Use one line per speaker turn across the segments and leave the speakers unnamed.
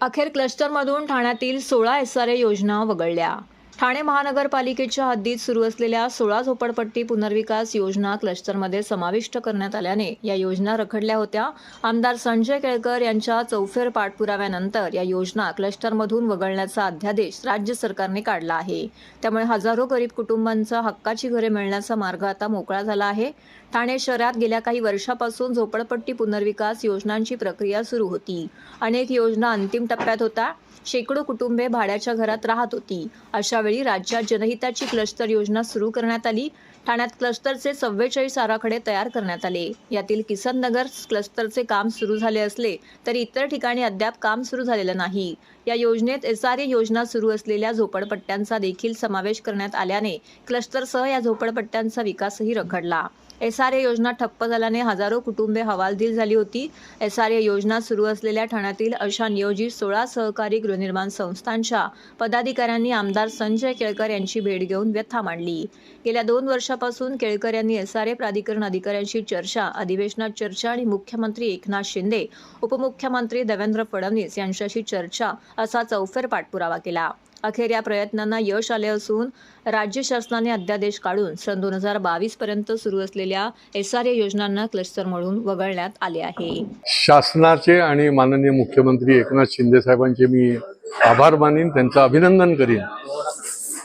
अखेर क्लस्टरमधून ठाण्यातील सोळा एस आर ए योजना वगळल्या. ठाणे महानगरपालिकेच्या हद्दीत सुरू असलेल्या सोळा झोपडपट्टी पुनर्विकास योजना क्लस्टरमध्ये समाविष्ट करण्यात आल्याने या योजना रखडल्या होत्या. आमदार संजय केळकर यांच्या चौफेर पाठपुराव्यानंतर या योजना क्लस्टरमधून वगळण्याचा अध्यादेश राज्य सरकारने काढला आहे. त्यामुळे हजारो गरीब कुटुंबांचा हक्काची घरे मिळण्याचा मार्ग आता मोकळा झाला आहे. ठाणे शहरात गेल्या काही वर्षापासून झोपडपट्टी पुनर्विकास योजनांची प्रक्रिया सुरू होती. अनेक योजना अंतिम टप्प्यात होत्या. शेकडो कुटुंबे भाड्याच्या घरात राहत होती. अशा वेळी राज्यात जनहिताची क्लस्टर योजना सुरू करण्यात आली. ठाण्यात क्लस्टरचे चव्वेचाळीस आराखडे तयार करण्यात आले. यातील किसन नगर क्लस्टरचे काम सुरू झाले असले तरी इतर ठिकाणी अद्याप काम सुरू झालेलं नाही. या योजनेत एस आर ए योजना सुरू असलेल्या झोपडपट्ट्यांचा देखील समावेश करण्यात आल्याने क्लस्टरसह या झोपडपट्ट्यांचा विकासही रखडला. एस आर ए योजना ठप्प झाल्याने हजारो कुटुंबे हवालदिल झाली होती. एस आर ए योजना सुरू असलेल्या ठाण्यातील अशा नियोजित सोळा सहकारी गृहनिर्माण संस्थांच्या पदाधिकाऱ्यांनी आमदार संजय केळकर यांची भेट घेऊन व्यथा मांडली. गेल्या दोन वर्षापासून केळकर यांनी एस आर ए प्राधिकरण अधिकाऱ्यांशी चर्चा अधिवेशनात चर्चा आणि मुख्यमंत्री एकनाथ शिंदे उपमुख्यमंत्री देवेंद्र फडणवीस यांच्याशी चर्चा असा चौफेर पाठपुरावा केला. अखेर या प्रयत्नांना यश आले असून राज्य शासनाने अध्यादेश काढून सन दोन हजार बावीस पर्यंत सुरू असलेल्या एस आर ए योजनांना क्लस्टर म्हणून वगळण्यात आले आहे.
शासनाचे आणि माननीय मुख्यमंत्री एकनाथ शिंदे साहेबांचे मी आभार मानीन त्यांचं अभिनंदन करीन.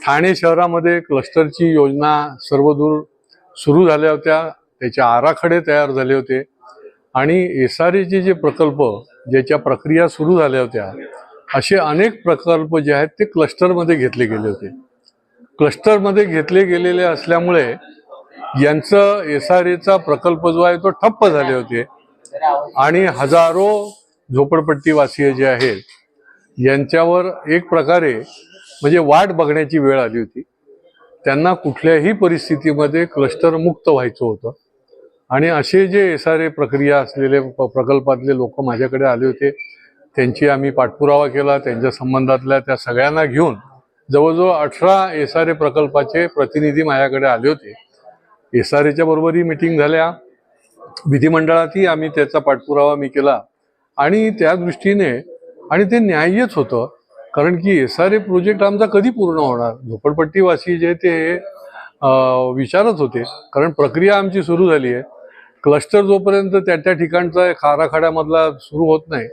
ठाणे शहरामध्ये क्लस्टरची योजना सर्वदूर सुरू झाल्या होत्या त्याचे आराखडे तयार झाले होते आणि एस आर एचे जे प्रकल्प ज्याच्या प्रक्रिया सुरू झाल्या होत्या असे अनेक प्रकल्प जे आहेत ते क्लस्टरमध्ये घेतले गेले होते. क्लस्टरमध्ये घेतले गेलेले असल्यामुळे यांचं एस आर एचा प्रकल्प जो आहे तो ठप्प झाले होते. आणि हजारो झोपडपट्टीवासीय जे आहेत यांच्यावर एक प्रकारे म्हणजे वाट बघण्याची वेळ आली होती. त्यांना कुठल्याही परिस्थितीमध्ये क्लस्टर मुक्त व्हायचं होतं. आणि असे जे एस आर ए प्रक्रिया असलेले प्रकल्पातले लोक माझ्याकडे आले होते त्यांची आम्ही पाठपुरावा केला त्यांच्या संबंधातल्या त्या सगळ्यांना घेऊन जवळजवळ अठरा एस आर ए प्रकल्पाचे प्रतिनिधी माझ्याकडे आले होते. एस आर एच्या बरोबरही मिटिंग झाल्या. विधिमंडळातही आम्ही त्याचा पाठपुरावा मी केला. आणि त्या दृष्टीने आणि ते न्याय्यच होतं कारण की एस आर ए प्रोजेक्ट आमचा कधी पूर्ण होणार? झोपडपट्टीवासी जे ते विचारत होते. कारण प्रक्रिया आमची सुरू झाली आहे क्लस्टर जोपर्यंत त्या त्या ठिकाणचा खाराखाड्यामधला सुरू होत नाही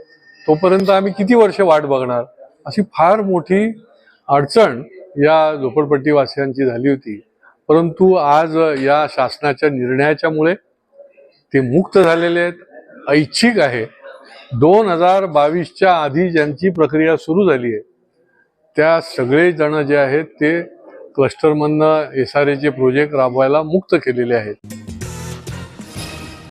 तोपर्यंत आम्ही किती वर्ष वाट बघणार? अशी फार मोठी अडचण या झोपडपट्टीवासियांची झाली होती. परंतु आज या शासनाच्या निर्णयाच्यामुळे ते मुक्त झालेले आहेत. ऐच्छिक आहे. दोन हजार बावीसच्या आधी ज्यांची प्रक्रिया सुरू झाली आहे त्या सगळेजण जे आहेत ते क्लस्टरमधनं एस आर एचे प्रोजेक्ट राबवायला मुक्त केलेले आहेत.